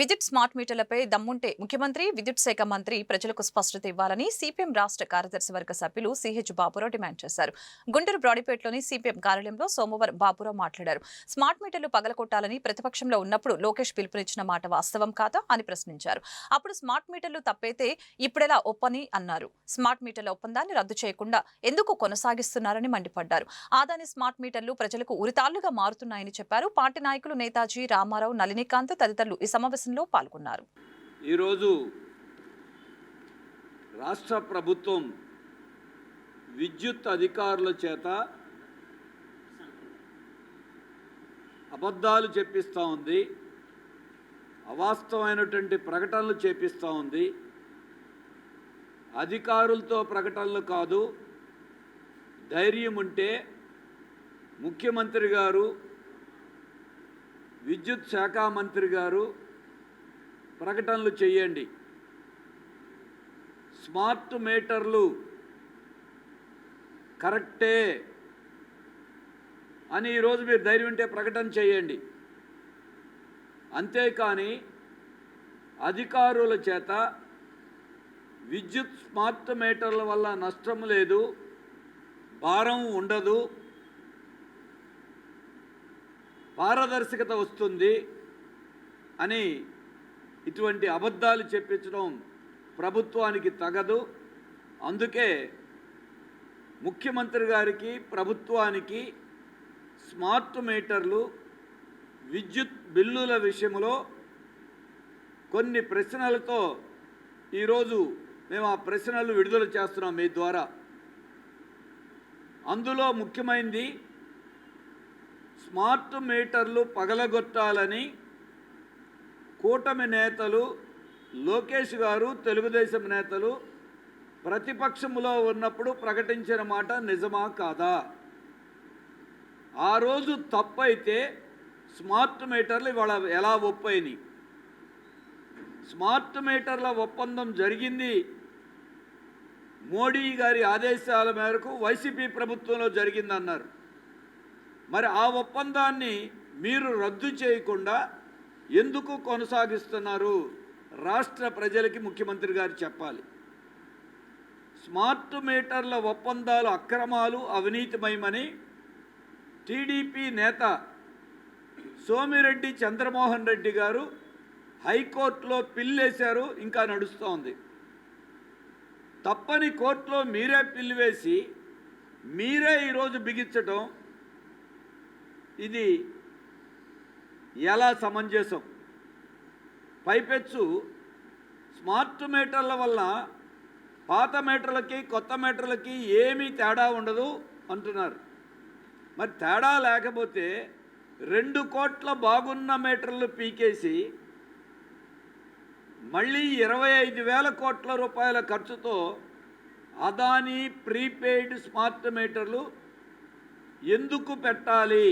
విద్యుత్ స్మార్ట్ మీటర్లపై దమ్ముంటే ముఖ్యమంత్రి విద్యుత్ శాఖ మంత్రి ప్రజలకు స్పష్టత ఇవ్వాలని సిపిఎం రాష్ట్ర కార్యదర్శి వర్గ సభ్యులు సిహెచ్ బాబురావు డిమాండ్ చేశారు. గుంటూరు బ్రాడీపేటలోని సిపిఎం కార్యాలయంలో సోమవారం బాబురావు మాట్లాడారు. స్మార్ట్ మీటర్లు పగలకొట్టాలని ప్రతిపక్షంలో ఉన్నప్పుడు లోకేష్ పిలుపునిచ్చిన మాట వాస్తవం కాదా అని ప్రశ్నించారు. అప్పుడు స్మార్ట్ మీటర్లు తప్పైతే ఇప్పుడెలా ఒప్పని అన్నారు. స్మార్ట్ మీటర్ల ఒప్పందాన్ని రద్దు చేయకుండా ఎందుకు కొనసాగిస్తున్నారని మండిపడ్డారు. ఆదాని స్మార్ట్ మీటర్లు ప్రజలకు ఉరితాళ్ళుగా మారుతున్నాయని చెప్పారు. పార్టీ నాయకులు నేతాజీ రామారావు నళినీకాంత్ తదితరులు ఈ సమావేశంలో పాల్గొన్నారు. ఈరోజు రాష్ట్ర ప్రభుత్వం విద్యుత్ అధికారుల చేత అబద్ధాలు చెప్పిస్తూ ఉంది. అవాస్తవమైనటువంటి ప్రకటనలు చేపిస్తూ ఉంది. అధికారులతో ప్రకటనలు కాదు ధైర్యం ఉంటే ముఖ్యమంత్రి గారు విద్యుత్ శాఖ మంత్రి గారు ప్రకటనలు చేయండి. స్మార్ట్ మీటర్లు కరెక్టే అని ఈరోజు మీరు ధైర్యం ఉంటే ప్రకటన చేయండి. అంతేకాని అధికారుల చేత విద్యుత్ స్మార్ట్ మీటర్ల వల్ల నష్టం లేదు భారం ఉండదు పారదర్శకత వస్తుంది అని ఇటువంటి అబద్ధాలు చెప్పించడం ప్రభుత్వానికి తగదు. అందుకే ముఖ్యమంత్రి గారికి ప్రభుత్వానికి స్మార్ట్ మీటర్లు విద్యుత్ బిల్లుల విషయంలో కొన్ని ప్రశ్నలతో ఈరోజు మేము ఆ ప్రశ్నలు విడుదల చేస్తున్నాం మీ ద్వారా. అందులో ముఖ్యమైనది స్మార్ట్ మీటర్లు పగలగొట్టాలని కూటమి నేతలు లోకేష్ గారు తెలుగుదేశం నేతలు ప్రతిపక్షంలో ఉన్నప్పుడు ప్రకటించిన మాట నిజమా కాదా? ఆ రోజు తప్పైతే స్మార్ట్ మీటర్లు ఇవాళ ఎలా ఒప్పైనాయి స్మార్ట్ మీటర్ల ఒప్పందం జరిగింది. మోడీ గారి ఆదేశాల మేరకు వైసీపీ ప్రభుత్వంలో జరిగిందన్నారు. మరి ఆ ఒప్పందాన్ని మీరు రద్దు చేయకుండా ఎందుకు కొనసాగిస్తున్నారు? రాష్ట్ర ప్రజలకి ముఖ్యమంత్రి గారు చెప్పాలి. స్మార్ట్ మీటర్ల ఒప్పందాలు అక్రమాలు అవినీతిమయమని టీడీపీ నేత సోమిరెడ్డి చంద్రమోహన్ రెడ్డి గారు హైకోర్టులో పిల్లేశారు ఇంకా నడుస్తోంది. తప్పని కోర్టులో మీరే పిల్లివేసి మీరే ఈరోజు బిగించటం ఇది ఎలా సమంజసం? పైపెచ్చు స్మార్ట్ మీటర్ల వల్ల పాత మీటర్లకి కొత్త మీటర్లకి ఏమీ తేడా ఉండదు అంటున్నారు. మరి తేడా లేకపోతే రెండు కోట్ల బాగున్న మీటర్లు పీకేసి మళ్ళీ ఇరవై ఐదు వేల కోట్ల రూపాయల ఖర్చుతో అదానీ ప్రీపెయిడ్ స్మార్ట్ మీటర్లు ఎందుకు పెట్టాలి?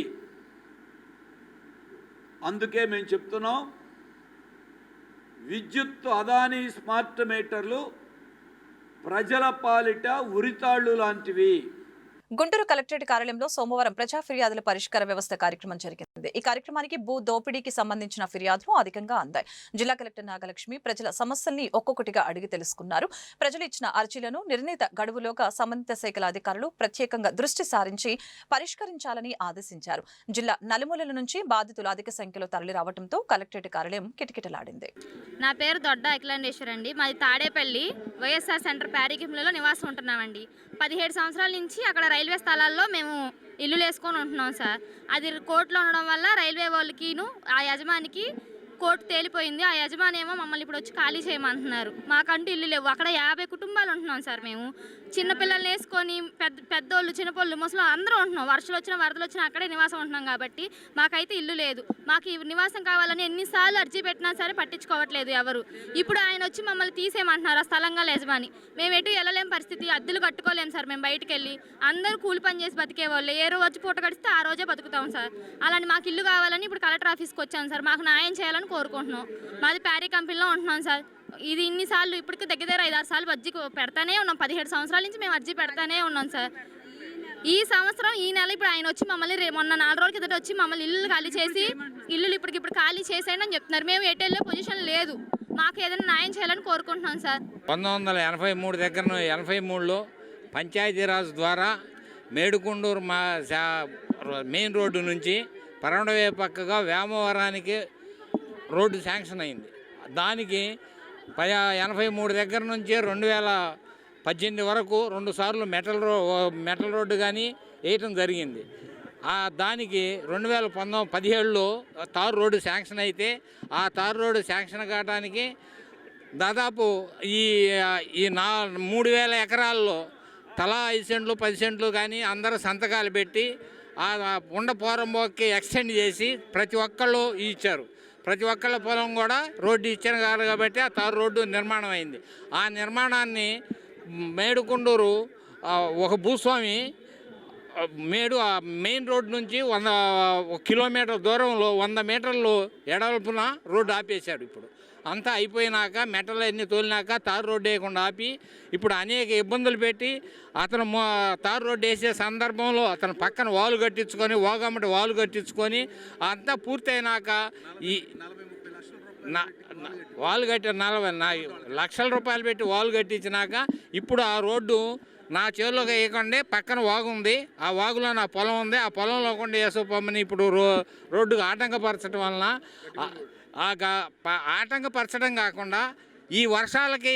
అందుకే మేము చెప్తున్నాం విద్యుత్ అదానీ స్మార్ట్ మీటర్లు ప్రజల పాలిట ఉరితాళ్ళు లాంటివి. గుంటూరు కలెక్టరేట్ కార్యాలయంలో సోమవారం ప్రజా ఫిర్యాదుల పరిష్కార వ్యవస్థ కార్యక్రమం జరిగింది. ఈ కార్యక్రమానికి భూ దోపిడీకి సంబంధించిన ఫిర్యాదులు అధికంగా అందాయి. జిల్లా కలెక్టర్ నాగలక్ష్మి ప్రజల సమస్యల్ని ఒక్కొక్కటిగా అడిగి తెలుసుకున్నారు. ప్రజలు ఇచ్చిన అర్జీలను నిర్ణీత గడువులోగా సంబంధిత శాఖల అధికారులు ప్రత్యేకంగా దృష్టి సారించి పరిష్కరించాలని ఆదేశించారు. జిల్లా నలుమూలల నుంచి బాధితులు అధిక సంఖ్యలో తరలి రావడంతో కలెక్టరేట్ కార్యాలయం కిటకిటలాడింది. నా పేరు దొడ్డ అఖిలాండేశ్వర్ అండి. మాది తాడేపల్లి వైఎస్ఆర్ సెంటర్ ప్యారికింలలో నివాసం ఉంటున్నామండి. పదిహేడు సంవత్సరాల నుంచి అక్కడ రైల్వే స్థలాల్లో మేము ఇల్లు వేసుకొని ఉంటున్నాం సార్. అది కోర్టులో ఉండడం వల్ల రైల్వే వాళ్ళకిను ఆ యజమానికి కోర్టు తేలిపోయింది. ఆ యజమాని ఏమో మమ్మల్ని ఇప్పుడు వచ్చి ఖాళీ చేయమంటున్నారు. మాకంటూ ఇల్లు లేవు. అక్కడ యాభై కుటుంబాలు ఉంటున్నాం సార్ మేము. చిన్నపిల్లల్ని వేసుకొని పెద్ద పెద్దోళ్ళు చిన్నపోళ్ళు ముసలు అందరూ ఉంటున్నాం. వర్షాలు వచ్చినా వరదలు వచ్చినా అక్కడే నివాసం ఉంటున్నాం కాబట్టి మాకైతే ఇల్లు లేదు. మాకు ఈ నివాసం కావాలని ఎన్నిసార్లు అర్జీ పెట్టినా సరే పట్టించుకోవట్లేదు ఎవరు. ఇప్పుడు ఆయన వచ్చి మమ్మల్ని తీసేయమంటున్నారు ఆ స్థలంగా యజమాని. మేము ఎటు వెళ్ళలేం పరిస్థితి. అద్దెలు కట్టుకోలేం సార్ మేము బయటకు వెళ్ళి అందరూ కూలి పని చేసి బతికే వాళ్ళు ఏ రోజు పూట గడిస్తే ఆ రోజే బతుకుతాం సార్. అలాంటి మాకు ఇల్లు కావాలని ఇప్పుడు కలెక్టర్ ఆఫీస్కి వచ్చాం సార్. మాకు న్యాయం చేయాలని కోరుకుంటున్నాం. మాది ప్యారీ కంపెనీలో ఉంటున్నాం సార్. ఇది ఇన్నిసార్లు ఇప్పటికి దగ్గర దగ్గర ఐదు ఆరు సార్లు అర్జీ పెడతానే ఉన్నాం. పదిహేడు సంవత్సరాల నుంచి మేము అర్జీ పెడతానే ఉన్నాం సార్. ఈ సంవత్సరం ఈ నెల ఇప్పుడు ఆయన వచ్చి మమ్మల్ని రే మొన్న నాలుగు రోజుల కిందట వచ్చి మమ్మల్ని ఇల్లు ఖాళీ చేసి ఇల్లులు ఇప్పటికి ఇప్పుడు ఖాళీ చేసేయండి అని చెప్తున్నారు. మేము ఎటు పొజిషన్ లేదు. మాకు ఏదైనా న్యాయం చేయాలని కోరుకుంటున్నాం సార్. పంతొమ్మిది వందల ఎనభై మూడు దగ్గర ఎనభై మూడులో పంచాయతీరాజ్ ద్వారా మేడుకొండూరు మా మెయిన్ రోడ్డు నుంచి పరమడవే పక్కగా వేమవరానికి రోడ్డు శాంక్షన్ అయింది. దానికి పై ఎనభై మూడు దగ్గర నుంచి రెండు వేల పద్దెనిమిది వరకు రెండు సార్లు మెటల్ రో మెటల్ రోడ్డు కానీ వేయటం జరిగింది. దానికి రెండు వేల పంతొమ్మిది పదిహేడులో తారు రోడ్డు శాంక్షన్ అయితే ఆ తారు రోడ్డు శాంక్షన్ కావడానికి దాదాపు ఈ ఈ నా మూడు వేల ఎకరాల్లో తలా ఐదు సెంట్లు పది సెంట్లు కానీ అందరూ సంతకాలు పెట్టి ఆ ఉండ పోరంబోకి ఎక్స్టెండ్ చేసి ప్రతి ఒక్కళ్ళు ఇచ్చారు. ప్రతి ఒక్కళ్ళ పొలం కూడా రోడ్డు ఇచ్చిన కాదు కాబట్టి ఆ తారు రోడ్డు నిర్మాణం అయింది ఆ నిర్మాణాన్ని మేడుకుండూరు ఒక భూస్వామి మేడు ఆ మెయిన్ రోడ్ నుంచి వంద కిలోమీటర్ దూరంలో వంద మీటర్లు ఎడల్పున రోడ్డు ఆపేశాడు ఇప్పుడు. అంతా అయిపోయినాక మెటల్ అన్ని తోలినాక తారు రోడ్డు వేయకుండా ఆపి ఇప్పుడు అనేక ఇబ్బందులు పెట్టి అతను తారు రోడ్డు వేసే సందర్భంలో అతను పక్కన వాలు కట్టించుకొని ఓగమ్మటి వాలు కట్టించుకొని అంతా పూర్తయినాక ఈ నా- నా- వాల్ నలభై లక్షల రూపాయలు పెట్టి వాల్ కట్టించినాక ఇప్పుడు ఆ రోడ్డు నా చేతిలోకి వేయకుండా పక్కన వాగు ఉంది. ఆ వాగులో నా పొలం ఉంది. ఆ పొలంలో కొండ వేసుకోమని ఇప్పుడు రో రోడ్డుకు ఆటంకపరచడం వలన ఆటంకపరచడం కాకుండా ఈ వర్షాలకి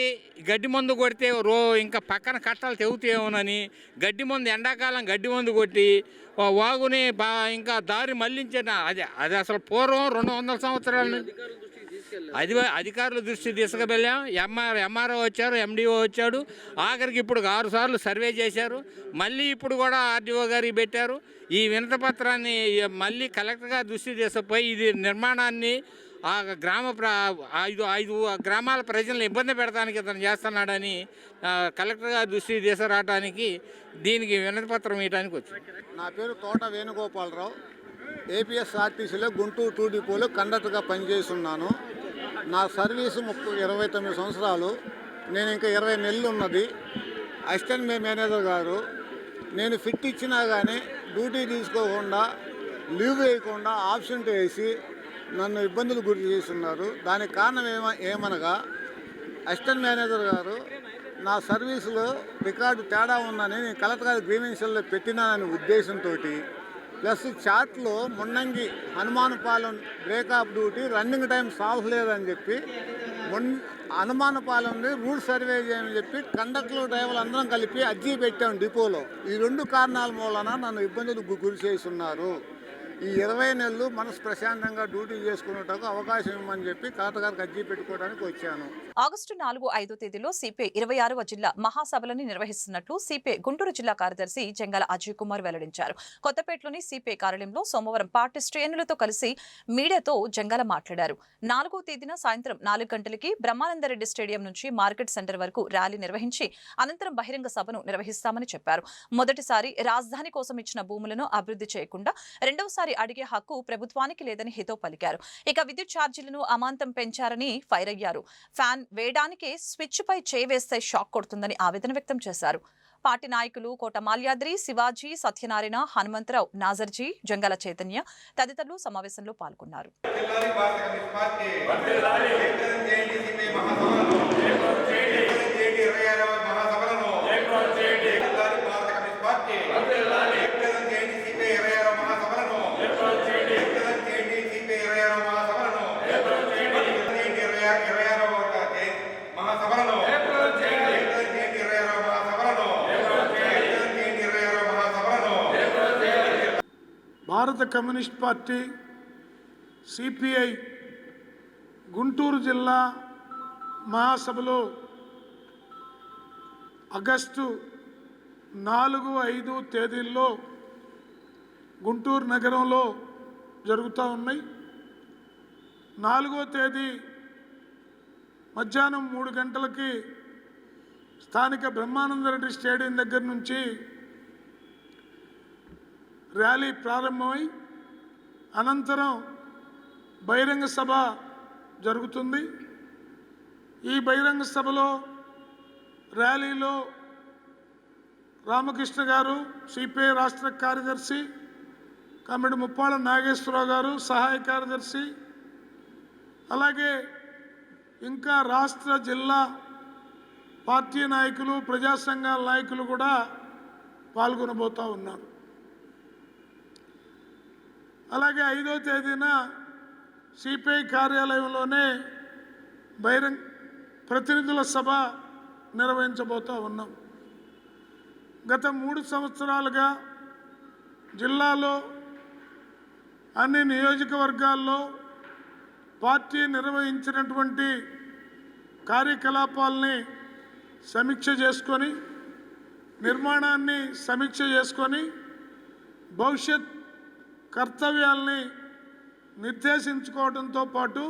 గడ్డి మందు కొడితే రో ఇంకా పక్కన కట్టాలు తెగుతాయేమోనని గడ్డి మందు ఎండాకాలం గడ్డి మందు కొట్టి వాగుని బా ఇంకా దారి మళ్ళించిన అది అది అసలు పూర్వం రెండు వందల సంవత్సరాలు. అది అధికారుల దృష్టి తీసుకువెళ్ళాం. M R M R O వచ్చారు ఎండిఓ వచ్చాడు. ఆఖరికి ఇప్పుడు ఆరు సార్లు సర్వే చేశారు. మళ్ళీ ఇప్పుడు కూడా ఆర్డీఓ గారికి పెట్టారు. ఈ వినత పత్రాన్ని మళ్ళీ కలెక్టర్ గారి దృష్టి తీసుకుపోయి ఇది నిర్మాణాన్ని ఆ గ్రామ ప్ర ఐదు ఐదు గ్రామాల ప్రజలను ఇబ్బంది పెడతానికి ఇతను చేస్తున్నాడని ఆ, కలెక్టర్ గారి దృష్టి తీసుకురావడానికి దీనికి వినతి పత్రం ఇవ్వడానికి వచ్చింది నా పేరు తోట వేణుగోపాలరావు. ఏపీఎస్ఆర్టీసీలో గుంటూరు టూ డిపోలో కండక్టర్గా పనిచేస్తున్నాను. నా సర్వీసు ముప్పై ఇరవై తొమ్మిది సంవత్సరాలు. నేను ఇంకా ఇరవై నెలలు ఉన్నది. అసిస్టెంట్ మేనేజర్ గారు నేను ఫిట్ ఇచ్చినా కానీ డ్యూటీ తీసుకోకుండా లీవ్ వేయకుండా ఆబ్సెంట్ వేసి నన్ను ఇబ్బందులు గురి చేస్తున్నారు. దానికి కారణం ఏమ ఏమనగా అసిస్టెంట్ మేనేజర్ గారు నా సర్వీసులో రికార్డు తేడా ఉందని నేను కలెక్టర్ గారి గ్రీవెన్షన్లో పెట్టినానని ఉద్దేశంతో ప్లస్ చాట్లో Munnangi Hanumanapalem breakup duty running time solve లేదని చెప్పి మున్ హనుమానపాలెంని రూట్ సర్వే చేయమని చెప్పి కండక్టర్లు డ్రైవర్లు అందరం కలిపి అర్జీ పెట్టాం డిపోలో. ఈ రెండు కారణాల మూలన నన్ను ఇబ్బందులకు గురి చేస్తున్నారు. ఈ ఇరవై నెలలు మనసు ప్రశాంతంగా డ్యూటీ చేసుకునేటకు అవకాశం ఇవ్వమని చెప్పి కలెక్టర్ గారికి అర్జీ పెట్టుకోవడానికి వచ్చాను. ఆగస్టు నాలుగు ఐదో తేదీలో సిపిఐ ఇరవై ఆరవ జిల్లా మహాసభలని నిర్వహిస్తున్నట్లు సిపిఐ గుంటూరు జిల్లా కార్యదర్శి జంగాల అజయ్ కుమార్ వెల్లడించారు. కొత్తపేటలోని సిపిఐ కార్యాలయంలో సోమవారం పార్టీ శ్రేణులతో కలిసి మీడియాతో జంగాల మాట్లాడారు. నాలుగో తేదీన సాయంత్రం నాలుగు గంటలకి బ్రహ్మానందరెడ్డి స్టేడియం నుంచి మార్కెట్ సెంటర్ వరకు ర్యాలీ నిర్వహించి అనంతరం బహిరంగ సభను నిర్వహిస్తామని చెప్పారు. మొదటిసారి రాజధాని కోసం ఇచ్చిన భూములను అభివృద్ధి చేయకుండా రెండవసారి అడిగే హక్కు ప్రభుత్వానికి లేదని హితో పలికారు. ఇక విద్యుత్ ఛార్జీలను అమాంతం పెంచారని ఫైర్ అయ్యారు. ఫ్యాన్ వేయడానికే స్విచ్ పై చేవేస్తే షాక్ కొడుతుందని ఆవేదన వ్యక్తం చేశారు. పార్టీ నాయకులు కోట మాల్యాద్రి శివాజీ సత్యనారాయణ హనుమంతరావు నాజర్జీ జంగాల చైతన్య తదితరులు సమావేశంలో పాల్గొన్నారు. మహాసభలను భారత కమ్యూనిస్ట్ పార్టీ సిపిఐ గుంటూరు జిల్లా మహాసభలో ఆగస్టు నాలుగు ఐదు తేదీల్లో గుంటూరు నగరంలో జరుగుతూ ఉన్నాయి. నాలుగో తేదీ మధ్యాహ్నం మూడు గంటలకి స్థానిక బ్రహ్మానందరెడ్డి స్టేడియం దగ్గర నుంచి ర్యాలీ ప్రారంభమై అనంతరం బహిరంగ సభ జరుగుతుంది. ఈ బహిరంగ సభలో ర్యాలీలో రామకృష్ణ గారు సిపిఐ రాష్ట్ర కార్యదర్శి కమిటీ ముప్పాళ్ళ నాగేశ్వరరావు గారు సహాయ కార్యదర్శి అలాగే ఇంకా రాష్ట్ర జిల్లా పార్టీ నాయకులు ప్రజా సంఘాల నాయకులు కూడా పాల్గొనబోతూ ఉన్నారు. అలాగే ఐదో తేదీన సిపిఐ కార్యాలయంలోనే బహిరంగ ప్రతినిధుల సభ నిర్వహించబోతూ ఉన్నాం. గత మూడు సంవత్సరాలుగా జిల్లాలో అన్ని నియోజకవర్గాల్లో పార్టీ నిర్వహించినటువంటి కార్యకలాపాలని సమీక్ష చేసుకొని నిర్మాణాన్ని సమీక్ష చేసుకొని భవిష్యత్ కర్తవ్యాల్ని నిర్దేశించుకోవడంతో పాటు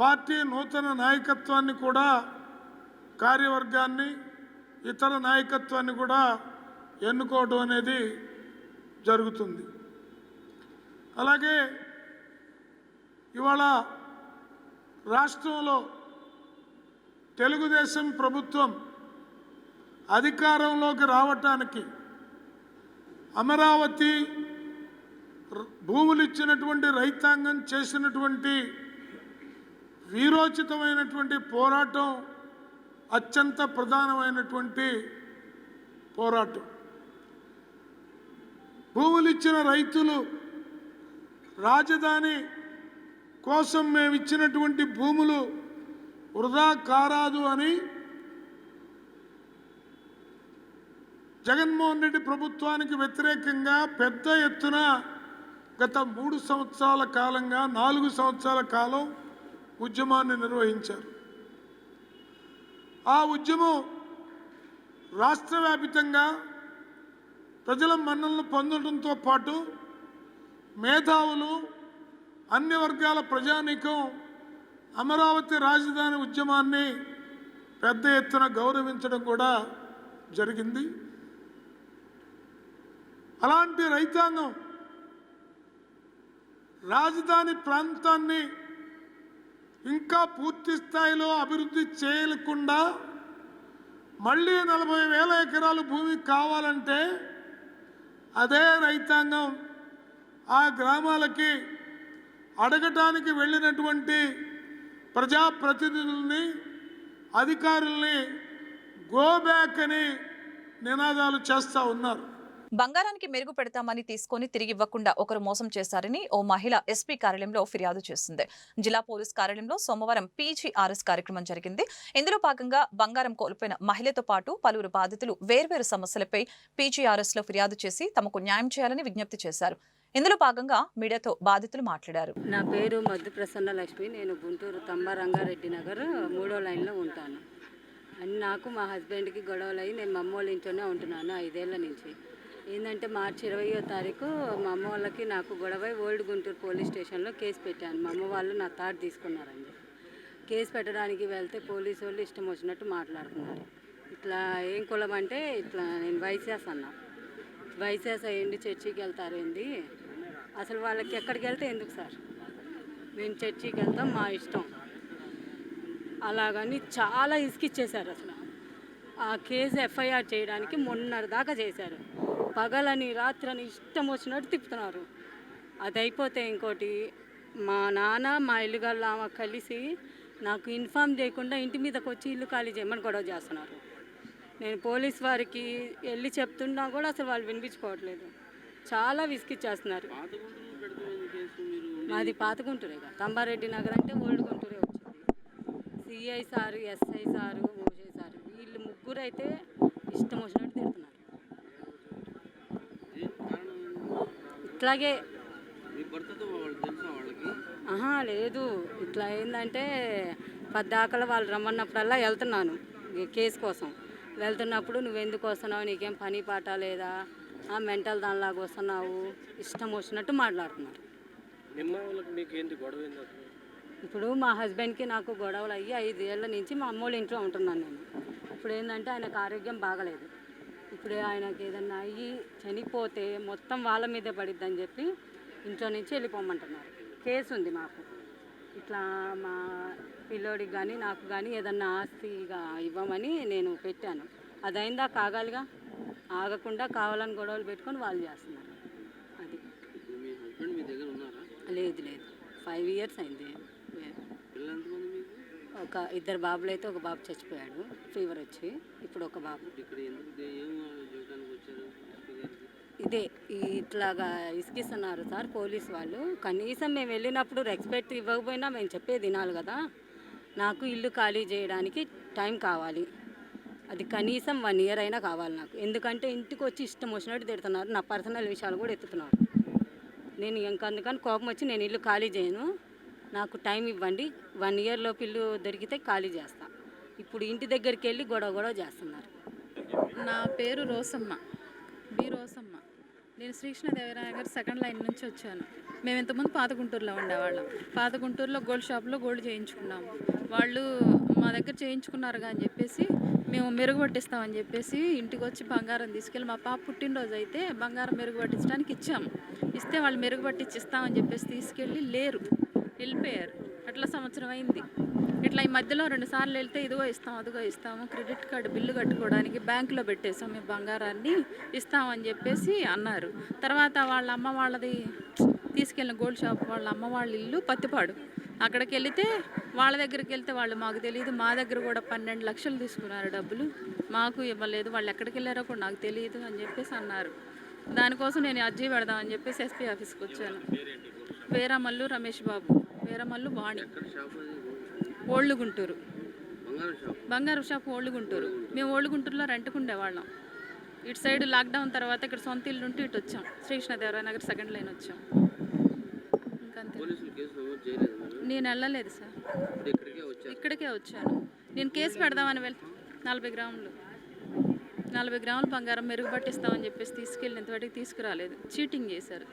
పార్టీ నూతన నాయకత్వాన్ని కూడా కార్యవర్గాన్ని ఇతర నాయకత్వాన్ని కూడా ఎన్నుకోవడం అనేది జరుగుతుంది. అలాగే ఇవాళ రాష్ట్రంలో తెలుగుదేశం ప్రభుత్వం అధికారంలోకి రావటానికి అమరావతి భూములు ఇచ్చినటువంటి రైతాంగం చేసినటువంటి వీరోచితమైనటువంటి పోరాటం అత్యంత ప్రధానమైనటువంటి పోరాటం. భూములు ఇచ్చిన రైతులు రాజధాని కోసం మేము ఇచ్చినటువంటి భూములు వృధా కారాదు అని జగన్మోహన్ రెడ్డి ప్రభుత్వానికి వ్యతిరేకంగా పెద్ద ఎత్తున గత మూడు సంవత్సరాల కాలంగా నాలుగు సంవత్సరాల కాలం ఉద్యమాన్ని నిర్వహించారు. ఆ ఉద్యమం రాష్ట్ర వ్యాపితంగా ప్రజల మన్నలను పొందడంతో పాటు మేధావులు అన్ని వర్గాల ప్రజానీకం అమరావతి రాజధాని ఉద్యమాన్ని పెద్ద ఎత్తున గౌరవించడం కూడా జరిగింది. అలాంటి రైతాంగం రాజధాని ప్రాంతాన్ని ఇంకా పూర్తి స్థాయిలో అభివృద్ధి చేయకుండా మళ్ళీ నలభై వేల ఎకరాలు భూమి కావాలంటే అదే రైతాంగం ఆ గ్రామాలకి అడగటానికి వెళ్ళినటువంటి ప్రజాప్రతినిధుల్ని అధికారుల్ని గో బ్యాక్ అని నినాదాలు చేస్తూ ఉన్నారు. బంగారానికి మెరుగు పెడతామని తీసుకొని తిరిగి ఇవ్వకుండా ఒకరు మోసం చేశారని ఓ మహిళ ఎస్పీ కార్యాలయంలో ఫిర్యాదు చేసింది. జిల్లా పోలీస్ కార్యాలయంలో సోమవారం పీజీఆర్ఎస్ కార్యక్రమం జరిగింది. ఇందులో భాగంగా బంగారం కోల్పోయిన మహిళతో పాటు పలువురు బాధితులు వేర్వేరు సమస్యలపై పీజీఆర్ఎస్లో ఫిర్యాదు చేసి తమకు న్యాయం చేయాలని విజ్ఞప్తి చేశారు. ఇందులో భాగంగా మీడియాతో బాధితులు మాట్లాడారు. నా పేరు మధు ప్రసన్న లక్ష్మి. నేను గుంటూరు తంబా రంగారెడ్డి నగర్ మూడో లైన్లో ఉంటాను. అని నాకు మా హస్బెండ్కి గొడవలు అయ్యి నేను మా అమ్మ వాళ్ళ ఇంట్లోనే ఉంటున్నాను ఐదేళ్ళ నుంచి. ఏంటంటే మార్చి ఇరవయో తారీఖు మా అమ్మ వాళ్ళకి నాకు గొడవ ఓల్డ్ గుంటూరు పోలీస్ స్టేషన్లో కేసు పెట్టాను. మా అమ్మ వాళ్ళు నా తాడు తీసుకున్నారండి. కేసు పెట్టడానికి వెళ్తే పోలీసు వాళ్ళు ఇష్టం వచ్చినట్టు మాట్లాడుతున్నారు. ఇట్లా ఏం కులం అంటే ఇట్లా నేను వైశాస్ అన్నా. వైశాస్ అయ్యండి చర్చికి వెళ్తారేంది అసలు వాళ్ళకి ఎక్కడికి వెళ్తే ఎందుకు సార్? మేము చర్చికి వెళ్తాం మా ఇష్టం. అలాగని చాలా ఇసుకిచ్చేశారు అసలు. ఆ కేసు ఎఫ్ఐఆర్ చేయడానికి మొన్నటి దాకా చేశారు. పగలని రాత్రని ఇష్టం వచ్చినట్టు తిప్పుతున్నారు. అది అయిపోతే ఇంకోటి మా నాన్న మా ఇల్లుగాళ్ళు ఆమె కలిసి నాకు ఇన్ఫామ్ చేయకుండా ఇంటి మీదకి వచ్చి ఇల్లు ఖాళీ చేయమని గొడవ చేస్తున్నారు. నేను పోలీస్ వారికి వెళ్ళి చెప్తున్నా కూడా అసలు వాళ్ళు వినిపించుకోవట్లేదు. చాలా విసిగిచ్చేస్తున్నారు మాది పాత గుంటూరేగా తంబారెడ్డి నగర్ అంటే ఓల్డ్ గుంటూరే వచ్చింది. సిఐ సారు ఎస్ఐ సారు ఓజే సారు వీళ్ళు ముగ్గురు అయితే ఇష్టం వచ్చినట్టు తిడుతున్నారు. ఇట్లాగే ఆహా లేదు. ఇట్లా ఏంటంటే పద్దాకల వాళ్ళు రమ్మన్నప్పుడల్లా వెళ్తున్నాను కేసు కోసం. వెళ్తున్నప్పుడు నువ్వు ఎందుకు వస్తున్నావు? నీకేం పని పాట లేదా? ఆ మెంటల్ దానిలాగా వస్తున్నావు? ఇష్టం వచ్చినట్టు మాట్లాడుతున్నారు. ఇప్పుడు మా హస్బెండ్కి నాకు గొడవలు అయ్యి ఐదేళ్ళ నుంచి మా అమ్మోళ్ళ ఇంట్లో ఉంటున్నాను నేను. ఇప్పుడు ఏంటంటే ఆయనకు ఆరోగ్యం బాగలేదు. ఇప్పుడు ఆయనకి ఏదన్నా అయ్యి చనిపోతే మొత్తం వాళ్ళ మీదే పడిద్దని చెప్పి ఇంట్లో నుంచి వెళ్ళిపోమంటున్నారు. కేసు ఉంది మాకు. ఇట్లా మా పిల్లోడికి కానీ నాకు కానీ ఏదన్నా ఆస్తిగా ఇవ్వమని నేను పెట్టాను. అది అయిందా కాగాలిగా? ఆగకుండా కావాలని గొడవలు పెట్టుకొని వాళ్ళు చేస్తున్నారు. అది. లేదు లేదు. ఫైవ్ ఇయర్స్ అయింది. ఒక ఇద్దరు బాబులు అయితే ఒక బాబు చచ్చిపోయాడు. ఫీవర్ వచ్చి ఇప్పుడు ఒక బాబు ఇక్కడ ఎందుకు దే- ఏం చూడడానికి వచ్చారు ఎస్పీ గారికి ఇదే ఇట్లాగా ఇసుకిస్తున్నారు సార్ పోలీస్ వాళ్ళు. కనీసం మేము వెళ్ళినప్పుడు రెస్పెక్ట్ ఇవ్వకపోయినా మేము చెప్పేది తినాలి కదా. నాకు ఇల్లు ఖాళీ చేయడానికి టైం కావాలి. అది కనీసం వన్ ఇయర్ అయినా కావాలి నాకు. ఎందుకంటే ఇంటికి వచ్చి ఇష్టం వచ్చినట్టు తిడుతున్నారు. నా పర్సనల్ విషయాలు కూడా ఎత్తుతున్నారు. నేను ఇంకా అందుకని కోపం వచ్చి నేను ఇల్లు ఖాళీ చేయను. నాకు టైం ఇవ్వండి. వన్ ఇయర్లోపు ఇల్లు దొరికితే ఖాళీ చేస్తా. ఇప్పుడు ఇంటి దగ్గరికి వెళ్ళి గొడవ గొడవ చేస్తున్నారు. నా పేరు రోసమ్మ. నేను శ్రీకృష్ణదేవరాయ గారు సెకండ్ లైన్ నుంచి వచ్చాను. మేము ఇంతకుముందు పాత గుంటూరులో ఉండేవాళ్ళం. పాత గుంటూరులో గోల్డ్ షాప్లో గోల్డ్ చేయించుకున్నాము వాళ్ళు మా దగ్గర చేయించుకున్నారు అని చెప్పేసి మేము మెరుగు పట్టిస్తామని చెప్పేసి ఇంటికి వచ్చి బంగారం తీసుకెళ్ళి మా పాప పుట్టినరోజు అయితే బంగారం మెరుగు పట్టించడానికి ఇచ్చాము ఇస్తే వాళ్ళు మెరుగు పట్టించి ఇస్తామని చెప్పేసి తీసుకెళ్ళి లేరు. వెళ్ళిపోయారు. అట్లా సంవత్సరం అయింది. ఇట్లా ఈ మధ్యలో రెండు సార్లు వెళ్తే ఇదిగో ఇస్తాం అదిగో ఇస్తాము. క్రెడిట్ కార్డు బిల్లు కట్టుకోవడానికి బ్యాంకులో పెట్టేసాం మీ బంగారాన్ని ఇస్తామని చెప్పేసి అన్నారు. తర్వాత వాళ్ళ అమ్మ వాళ్ళది తీసుకెళ్ళిన గోల్డ్ షాప్ వాళ్ళ అమ్మ వాళ్ళ ఇల్లు పత్తిపాడు. అక్కడికి వెళితే వాళ్ళ దగ్గరికి వెళ్తే వాళ్ళు మాకు తెలియదు మా దగ్గర కూడా పన్నెండు లక్షలు తీసుకున్నారు డబ్బులు. మాకు ఇవ్వలేదు వాళ్ళు ఎక్కడికి వెళ్ళారో కూడా నాకు తెలియదు అని చెప్పేసి అన్నారు. దానికోసం నేను అర్జీ పెడదామని చెప్పేసి ఎస్పీ ఆఫీస్కి వచ్చాను. వేరమల్లు రమేష్ బాబు వేరమల్లు వాణి. ఓల్డ్ గుంటూరు బంగారం షాప్. బంగారు షాప్ ఓల్డ్ గుంటూరు మేము ఓల్డ్ గుంటూరులో రెంట్కు ఉండేవాళ్ళం ఇటు సైడ్ లాక్డౌన్ తర్వాత ఇక్కడ సొంత ఇల్లు ఉంటే ఇటు వచ్చాం. శ్రీకృష్ణదేవరాయ నగర్ సెకండ్ లైన్ వచ్చాం. నేను వెళ్ళలేదు సార్. ఇక్కడికే వచ్చాను. నేను కేసు పెడదామని వెళ్ళి నలభై గ్రాములు. నలభై గ్రాములు బంగారం మెరుగుపట్టిస్తామని చెప్పేసి తీసుకెళ్ళి ఇంతవరకు తీసుకురాలేదు. చీటింగ్ చేశారు.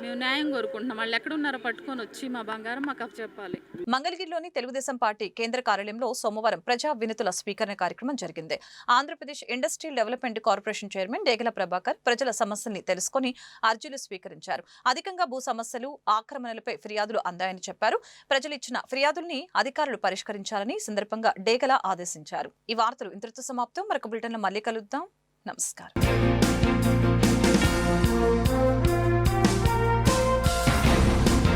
మేము న్యాయం కోరుకుంటున్నాం. వాళ్ళు ఎక్కడున్నారో పట్టుకొని వచ్చి మా బంగారం మాకు చెప్పాలి. మంగళగిరిలోని తెలుగుదేశం పార్టీ కేంద్ర కార్యాలయంలో సోమవారం ప్రజా వినతుల స్వీకరణ కార్యక్రమం జరిగింది. Andhra Pradesh industrial development corporation chairman Degala Prabhakar ప్రజల సమస్యల్ని తెలుసుకుని అర్జీలు స్వీకరించారు. అధికంగా భూ సమస్యలు ఆక్రమణలపై ఫిర్యాదులు అందాయని చెప్పారు. ప్రజలు ఇచ్చిన ఫిర్యాదుల్ని అధికారులు పరిష్కరించాలని సందర్భంగా డేగల ఆదేశించారు. ఈ వార్తలు ఇంతటితో సమాప్తం. మరొక బులెటిన్లో మళ్ళీ కలుద్దాం. నమస్కారం.